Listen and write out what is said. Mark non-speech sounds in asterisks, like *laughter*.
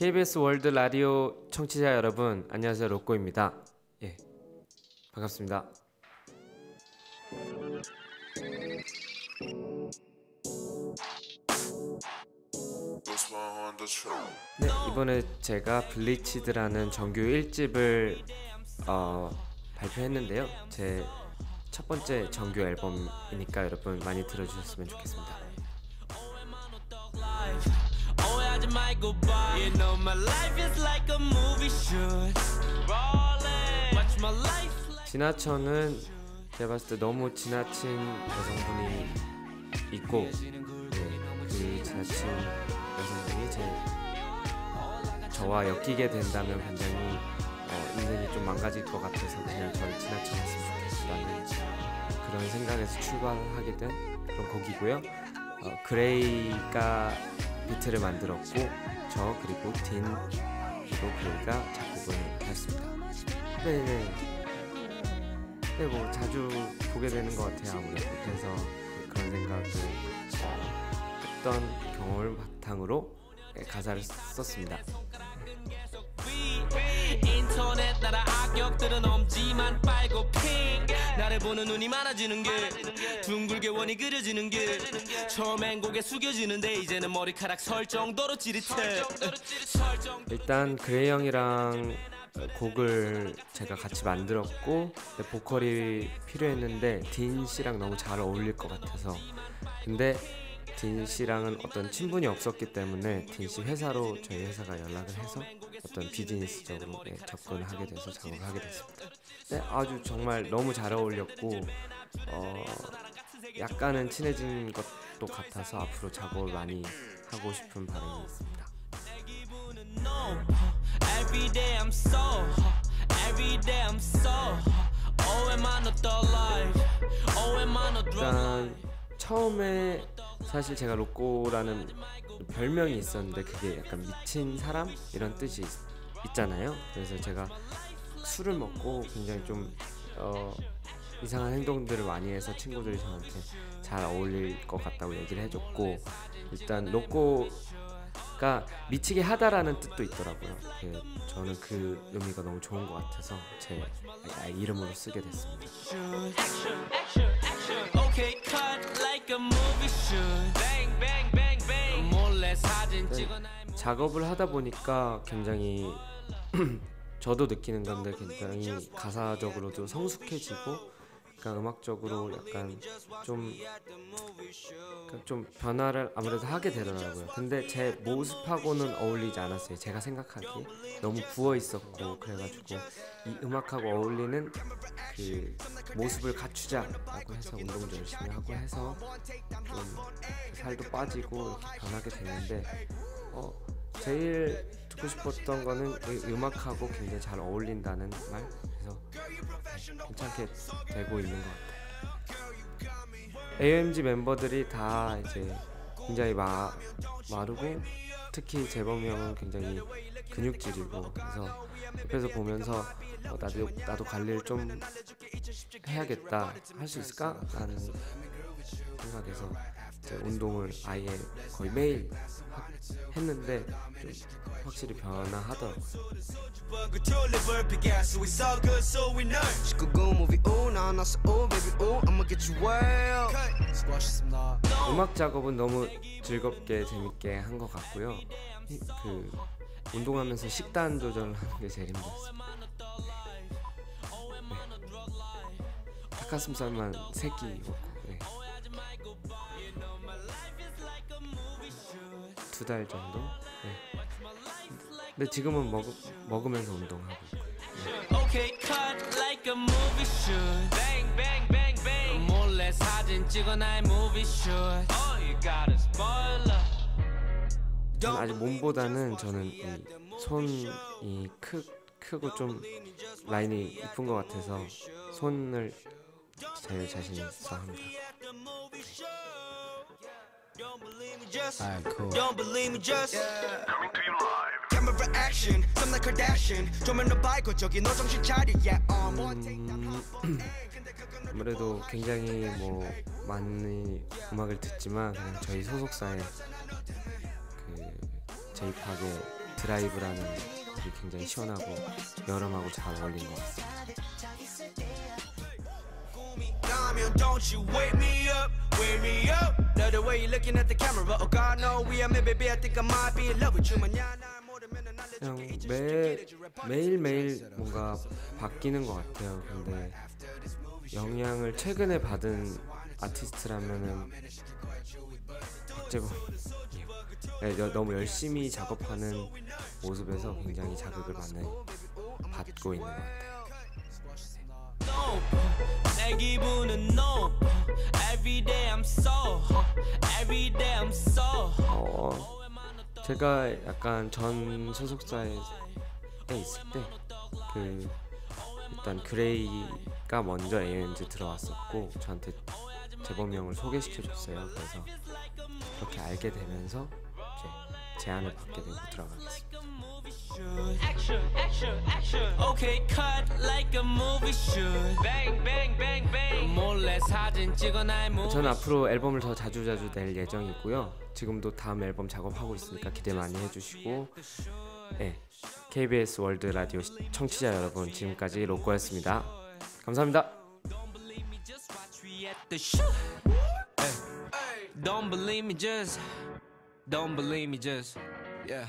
KBS 월드 라디오 청취자 여러분 안녕하세요 로꼬입니다. 예 반갑습니다. 네 이번에 제가 블리치드라는 정규 1집을 어, 발표했는데요. 제 첫 번째 정규 앨범이니까 여러분 많이 들어주셨으면 좋겠습니다. 오해하지 말고 봐 You know my life is like a movie should Rolling Watch my life like 지나쳐는 제가 봤을 때 너무 지나친 여성분이 있고 네, 그 지나친 여성분이 제 저와 엮이게 된다면 굉장히 어, 인생이 좀 망가질 것 같아서 그냥 저를 지나쳐봤으면 좋겠다는 그런 생각에서 출발하게 된 그런 곡이고요. 어, 그레이가 비트를 만들었고 저 그리고 딘 그리고 그레이가 작곡을 했습니다. 네네. 네, 뭐 자주 보게 되는 것 같아요 아무래도 그래서 그런 생각을 어, 했던 경험을 바탕으로 네, 가사를 썼습니다. 인터넷 나라 악역들은 엄지만 빨고 핑 나를 보는 눈이 많아지는 게 둥글게 원이 그려지는 게 처음엔 고개 숙여지는데 이제는 머리카락 설 정도로 찌릿해. 일단 그레이 형이랑 곡을 제가 같이 만들었고 네, 보컬이 필요했는데 딘 씨랑 너무 잘 어울릴 것 같아서. 근데 딘 씨랑은 어떤 친분이 없었기 때문에 딘 씨 회사로 저희 회사가 연락을 해서 어떤 비즈니스적으로 네, 접근하게 돼서 작업을 하게 됐습니다. 네, 아주 정말 너무 잘 어울렸고 어, 약간은 친해진 것도 같아서 앞으로 작업을 많이 하고 싶은 바람이 있습니다. 일단 처음에 사실 제가 로꼬라는 별명이 있었는데 그게 약간 미친 사람 이런 뜻이 있, 잖아요 그래서 제가 술을 먹고 굉장히 좀 어, 이상한 행동들을 많이 해서 친구들이 저한테 잘 어울릴 것 같다고 얘기를 해줬고 일단 로꼬가 미치게 하다라는 뜻도 있더라고요. 그, 저는 그 의미가 너무 좋은 것 같아서 제 아, 이름으로 쓰게 됐습니다. Okay cut like a movie should Bang bang bang bang. 몰래 사진 찍어 날 작업을 하다 보니까 굉장히 *clears throat* 저도 느끼는 건데 굉장히 가사적으로도 성숙해지고 그러니까 음악적으로 약간 좀, 그러니까 좀 변화를 아무래도 하게 되더라고요. 근데 제 모습하고는 어울리지 않았어요. 제가 생각하기에 너무 부어 있었고 그래가지고 이 음악하고 어울리는 그 모습을 갖추자라고 해서 운동도 열심히 하고 해서 좀 살도 빠지고 이렇게 변하게 됐는데 어 제일 듣고 싶었던 거는 이 음악하고 굉장히 잘 어울린다는 말 괜찮게 되고 있는 것 같아요. AMG 멤버들이 다 이제 굉장히 마, 마르고 특히 재범이 형은 굉장히 근육질이고 그래서 옆에서 보면서 어, 나도 나도 관리를 좀 해야겠다 할 수 있을까? 라는 생각에서 운동을 아예 거의 매일 하- 했는데 좀 확실히 변화하더라고요. 그 튤립을 피겠어 It's all good so we know 19금 movie ooh 나 나서 ooh baby ooh I'ma get you well 수고하셨습니다 음악 작업은 너무 즐겁게 재밌게 한 것 같고요. 이- 그 운동하면서 식단 조절을 하는 게 제일 힘들었습니다. 네. 닭가슴살만 세끼 먹고 두 달 정도. 네. 근데 지금은 먹, 먹으면서 운동하고 있고요. Okay cut like a movie should Bang bang bang bang 몰래 사진 찍어 날 movie should Oh you got a spoiler 저는 아직 몸보다는 저는 이 손이 크, 크고 좀 라인이 이쁜 것 같아서 손을 제일 자신 있어 합니다. Alright cool Don't believe me just Coming to you live Camera action Some like Kardashian 좀만 더 밝고 저기 너 정신 차려 Yeah uh, boy, take that 음, 아무래도 굉장히 뭐 많이 음악을 듣지만 그냥 저희 소속사의 그 제이팝의 드라이브라는 곡이 굉장히 시원하고 여름하고 잘 어울린 것 같습니다. Love the way you're looking at the camera. Oh God, no, we are me, baby. I think I might be in love with you. 마ñana 모르면은 그냥 알려줄게. 매 매일 매일 뭔가 바뀌는 것 같아요. 근데 영향을 최근에 받은 아티스트라면은 박재범 네, 여- 너무 열심히 작업하는 모습에서 굉장히 자극을 많이 받고 있는 것 같아요. 내 기분은 no Every day I'm so so 어, 제가 약간 전 소속사에 있을 때 그 일단 그레이가 먼저 ANG 들어왔었고 저한테 재범이 형을 소개시켜 줬어요. 그래서 그렇게 알게 되면서 이제 제안을 받게 되고 들어가겠습니다. Action action action Okay cut like a movie should Bang bang bang bang 몰래 사진 찍어 날 movie 저는 앞으로 앨범을 더 자주 자주 낼 예정이고요. 지금도 다음 앨범 작업하고 있으니까 기대 많이 해주시고, 네, KBS 월드 라디오 시- 청취자 여러분 지금까지 로꼬였습니다. 감사합니다. Don't believe me just watch we at the show Hey. Don't believe me just Don't believe me just Yeah